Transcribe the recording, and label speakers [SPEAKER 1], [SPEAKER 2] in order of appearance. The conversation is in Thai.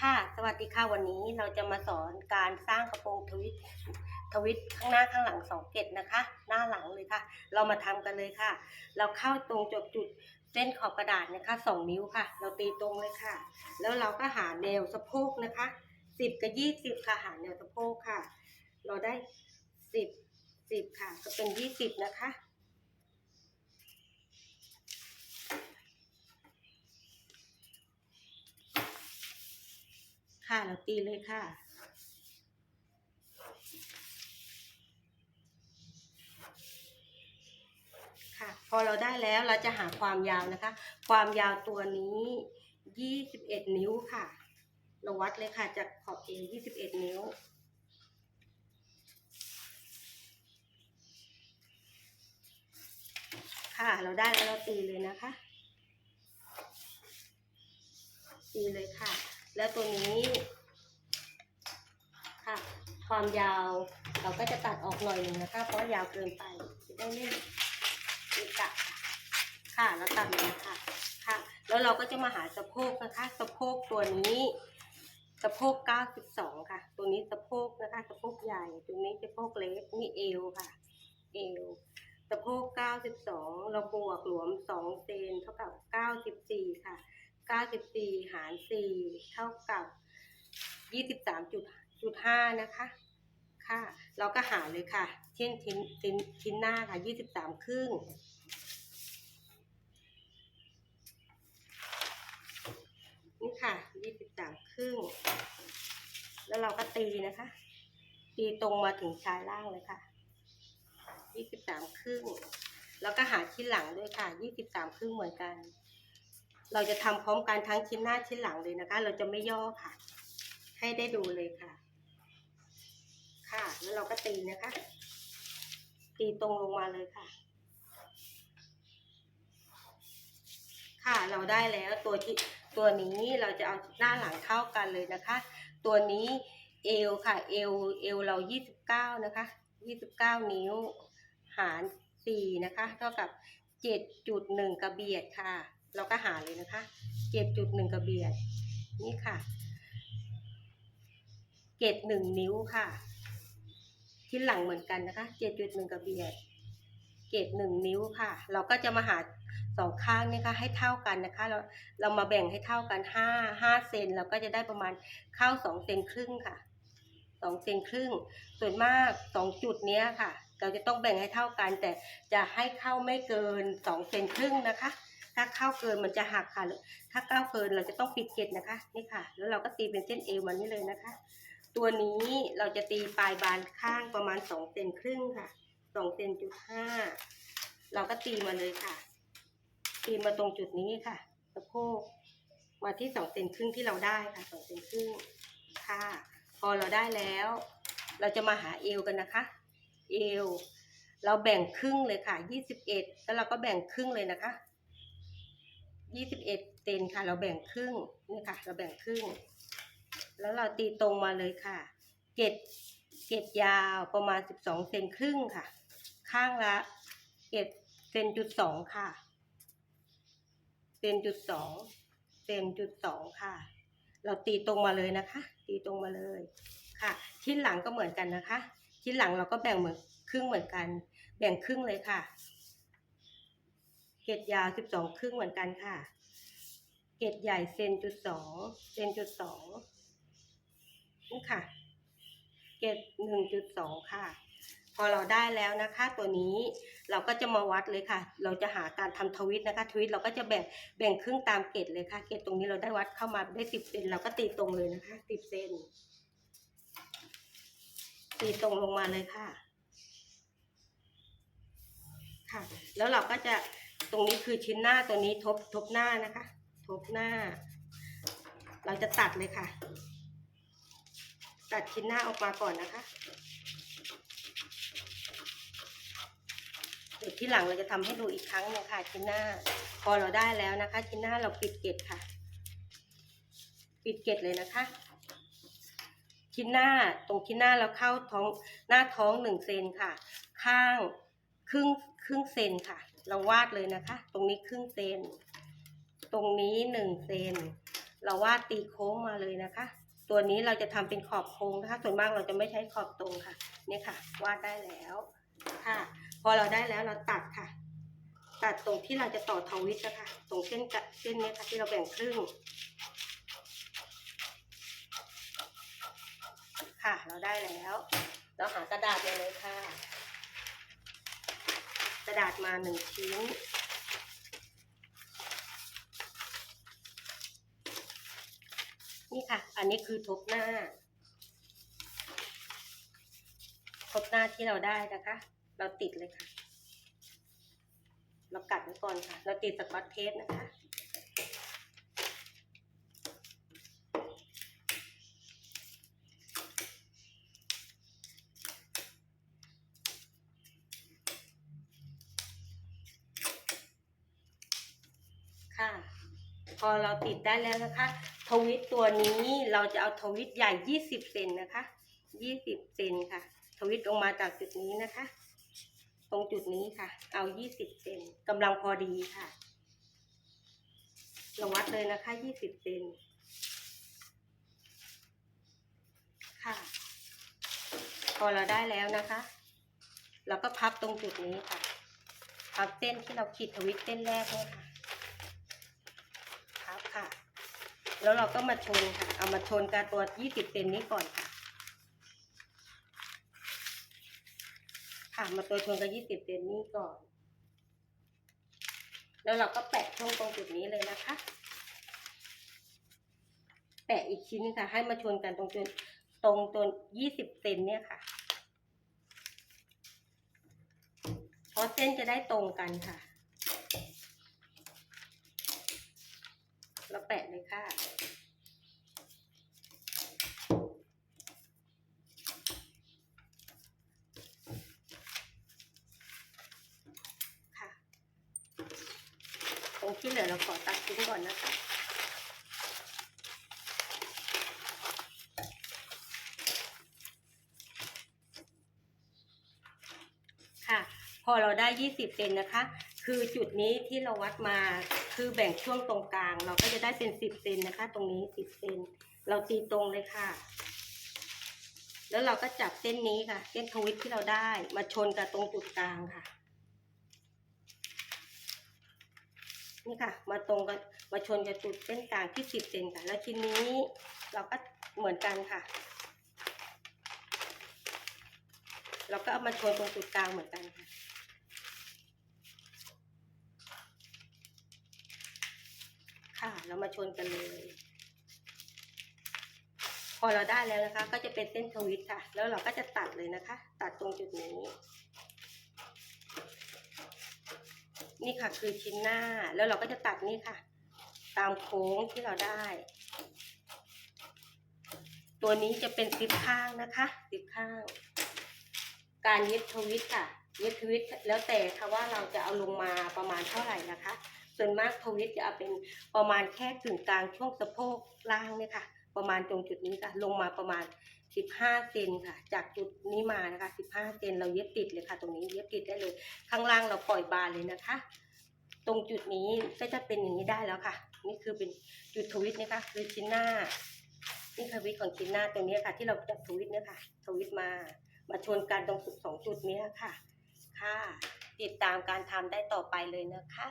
[SPEAKER 1] ค่ะ สวัสดีค่ะ วันนี้เราจะมาสอนการสร้างกระโปรงทวิตทวิตข้างหน้าข้างหลังสองเกตนะคะ หน้าหลังเลยค่ะ เรามาทำกันเลยค่ะ เราเข้าตรงจบจุดเส้นขอบกระดาษนะคะสองนิ้วค่ะ เราตีตรงเลยค่ะ แล้วเราก็หาแนวสะโพกนะคะสิบกับยี่สิบค่ะหาแนวสะโพกค่ะ เราได้สิบสิบค่ะ ก็เป็นยี่สิบนะคะ ค่ะเราตีเลยค่ะ ค่ะ พอเราได้แล้วเราจะหาความยาวนะคะ ความยาวตัวนี้ยี่สิบเอ็ดนิ้วค่ะ เราวัดเลยค่ะจากขอบเอยี่สิบเอ็ดนิ้วค่ะ เราได้แล้วเราตีเลยนะคะ ตีเลยค่ะ แล้วตัวนี้ค่ะความยาวเราก็จะตัดออกหน่อยหนึ่งนะคะ เพราะยาวเกินไปจะได้ไม่เกะกะค่ะแล้วตัดเลยค่ะค่ะ แล้วเราก็จะมาหาสะโพกนะคะ สะโพกตัวนี้สะโพก 92 ค่ะ ตัวนี้สะโพกนะคะ สะโพกใหญ่ ตัวนี้สะโพกเล็ก นี่เอวค่ะ เอว สะโพก 92 เราบวกหลวม 2 เซนเท่ากับ 94 ค่ะ 94 หาร 4 เท่ากับ 23.5 นะคะ ค่ะ เราก็หาเลยค่ะ เช่นชิ้นชิ้นชิ้นหน้าค่ะ 23 ครึ่ง นี่ค่ะ 23 ครึ่ง แล้วเราก็ตีนะคะ ตีตรงมาถึงชายล่างเลยค่ะ 23 ครึ่ง แล้วก็หาชิ้นหลังด้วยค่ะ 23 ครึ่งเหมือนกัน เราจะทำพร้อมกันทั้งชิ้นหน้าชิ้นหลังเลยนะคะ เราจะไม่ย่อค่ะ ให้ได้ดูเลยค่ะ ค่ะ แล้วเราก็ตีนะคะ ตีตรงลงมาเลยค่ะ ค่ะเราได้แล้วตัวที่ตัวนี้เราจะเอาหน้าหลังเท่ากันเลยนะคะ ตัวนี้เอวค่ะ เอวเอวเรา29นะคะ29นิ้ว หาร4นะคะ เท่ากับ7.1กระเบียดค่ะ เราก็หาเลยนะคะ7.1กระเบียด นี่ค่ะเกตหนึ่งนิ้วค่ะ ที่หลังเหมือนกันนะคะ7.1กระเบียดเกตหนึ่งนิ้วค่ะ เราก็จะมาหาสองข้างนี่ค่ะให้เท่ากันนะคะ เราเรามาแบ่งให้เท่ากันห้าห้าเซนเราก็จะได้ประมาณเข้าสองเซนครึ่งค่ะสองเซนครึ่ง ส่วนมากสองจุดเนี้ยค่ะ เราจะต้องแบ่งให้เท่ากัน แต่จะให้เข้าไม่เกินสองเซนครึ่งนะคะ ถ้าเข้าเกินมันจะหักค่ะ ถ้าเข้าเกินเราจะต้องปิดเกตนะคะ นี่ค่ะ แล้วเราก็ตีเป็นเส้นเอวมันนี่เลยนะคะ ตัวนี้เราจะตีปลายบานข้างประมาณสองเซนครึ่งค่ะสองเซนจุดห้าเราก็ตีมาเลยค่ะ ตีมาตรงจุดนี้ค่ะสะโพกมาที่สองเซนครึ่งที่เราได้ค่ะสองเซนครึ่งค่ะ พอเราได้แล้ว เราจะมาหาเอวกันนะคะ เอว เราแบ่งครึ่งเลยค่ะยี่สิบเอ็ดแล้วเราก็แบ่งครึ่งเลยนะคะ ยี่สิบเอ็ดเซนค่ะ เราแบ่งครึ่งนี่ค่ะ เราแบ่งครึ่ง แล้วเราตีตรงมาเลยค่ะเกตเกตยาวประมาณสิบสองเซนครึ่งค่ะ ข้างละเกตเซนจุดสองค่ะเซนจุดสองเซนจุดสองค่ะ เราตีตรงมาเลยนะคะ ตีตรงมาเลยค่ะ ชิ้นหลังก็เหมือนกันนะคะ ชิ้นหลังเราก็แบ่งเหมือนครึ่งเหมือนกัน แบ่งครึ่งเลยค่ะ เกตยาวสิบสองครึ่งเหมือนกันค่ะ เกตใหญ่เซนจุดสองเซนจุดสองนี่ค่ะ เกตหนึ่งจุดสองค่ะ พอเราได้แล้วนะคะ ตัวนี้เราก็จะมาวัดเลยค่ะ เราจะหาการทำทวิตนะคะ ทวิตเราก็จะแบ่งแบ่งครึ่งตามเกตเลยค่ะ เกตตรงนี้เราได้วัดเข้ามาได้สิบเซนเราก็ตีตรงเลยนะคะสิบเซนตีตรงลงมาเลยค่ะ ค่ะ แล้วเราก็จะ ตรงนี้คือชิ้นหน้าตัวนี้ทบทบหน้านะคะ ทบหน้า เราจะตัดเลยค่ะ ตัดชิ้นหน้าออกมาก่อนนะคะเดี๋ยวที่หลังเราจะทำให้ดูอีกครั้งนึงค่ะ ชิ้นหน้า พอเราได้แล้วนะคะ ชิ้นหน้าเราปิดเกล็ดค่ะ ปิดเกล็ดเลยนะคะ ชิ้นหน้าตรงชิ้นหน้าเราเข้าท้องหน้าท้องหนึ่งเซนค่ะ ข้างครึ่งครึ่งเซนค่ะ เราวาดเลยนะคะ ตรงนี้ครึ่งเซน ตรงนี้หนึ่งเซน เราวาดตีโค้งมาเลยนะคะ ตัวนี้เราจะทำเป็นขอบโค้งนะคะ ส่วนมากเราจะไม่ใช้ขอบตรงค่ะ เนี่ยค่ะ วาดได้แล้วค่ะ พอเราได้แล้วเราตัดค่ะ ตัดตรงที่เราจะต่อทวิตนะคะ ตรงเส้นเส้นนี้ค่ะที่เราแบ่งครึ่ง ค่ะ เราได้แล้ว เราหากระดาษมาเลยค่ะ ระดาษมาหนึ่งชิ้น นี่ค่ะ อันนี้คือทบหน้า ทบหน้าที่เราได้นะคะ เราติดเลยค่ะ เรากัดไว้ก่อนค่ะ เราติดสกอตเทปนะคะคะ พอเราติดได้แล้วนะคะ ทวิตตัวนี้เราจะเอาทวิตใหญ่ 20 เซนนะคะ 20 เซนค่ะ ทวิตลงมาจากจุดนี้นะคะ ตรงจุดนี้ค่ะ เอา 20 เซนกำลังพอดีค่ะเราวัดเลยนะคะ 20 เซนค่ะ พอเราได้แล้วนะคะ เราก็พับตรงจุดนี้ค่ะ พับเส้นที่เราขีดทวิตเส้นแรกเนี่ยค่ะ ค่ะ แล้วเราก็มาชนค่ะ เอามาชนกับตัว 20เซนนี้ก่อนค่ะ ค่ะ มาตัวชนกับ 20เซนนี้ก่อน แล้วเราก็แปะช่วงตรงจุดนี้เลยนะคะ แปะอีกชิ้นค่ะ ให้มาชนกันตรงจุดตรงตัว20เซนเนี่ยค่ะ เพราะเส้นจะได้ตรงกันค่ะ เรา แปะเลยค่ะ ค่ะตรงที่เหลือเราขอตัดทิ้งก่อนนะคะค่ะพอเราได้ 20เซนนะคะ คือจุดนี้ที่เราวัดมาคือแบ่งช่วงตรงกลาง เราก็จะได้เป็น10เซนนะคะ ตรงนี้10เซนเราตีตรงเลยค่ะ แล้วเราก็จับเส้นนี้ค่ะ เส้นทวิตที่เราได้มาชนกับตรงจุดกลางค่ะ นี่ค่ะ มาตรงกับมาชนกับจุดเส้นกลางที่10เซนค่ะ แล้วทีนี้เราก็เหมือนกันค่ะ เราก็เอามาชนตรงจุดกลางเหมือนกันค่ะ ค่ะ เรามาชนกันเลย พอเราได้แล้วนะคะ ก็จะเป็นเส้นทวิตค่ะ แล้วเราก็จะตัดเลยนะคะ ตัดตรงจุดนี้ นี่ค่ะคือชิ้นหน้า แล้วเราก็จะตัดนี่ค่ะ ตามโค้งที่เราได้ ตัวนี้จะเป็นซิปข้างนะคะซิปข้าง การเย็บทวิตค่ะเย็บทวิตแล้วแต่ค่ะว่าเราจะเอาลงมาประมาณเท่าไหร่นะคะ ส่วนมากทวิตจะเอาเป็นประมาณแค่กึ่งกลางช่วงสะโพกล่างเนี่ยค่ะ ประมาณตรงจุดนี้ค่ะ ลงมาประมาณ 15 เซนค่ะ จากจุดนี้มานะคะ 15 เซนเราเย็บติดเลยค่ะ ตรงนี้เย็บติดได้เลย ข้างล่างเราปล่อยบานเลยนะคะ ตรงจุดนี้ก็จะเป็นอย่างนี้ได้แล้วค่ะ นี่คือเป็นจุดทวิตนะคะ คือชิ้นหน้า นี่คือวิตของชิ้นหน้าตรงนี้ค่ะ ที่เราจับทวิตเนี่ยค่ะ ทวิตมา มาชนกันตรงจุดสองจุดนี้ค่ะ ค่ะ ติดตามการทำได้ต่อไปเลยนะคะ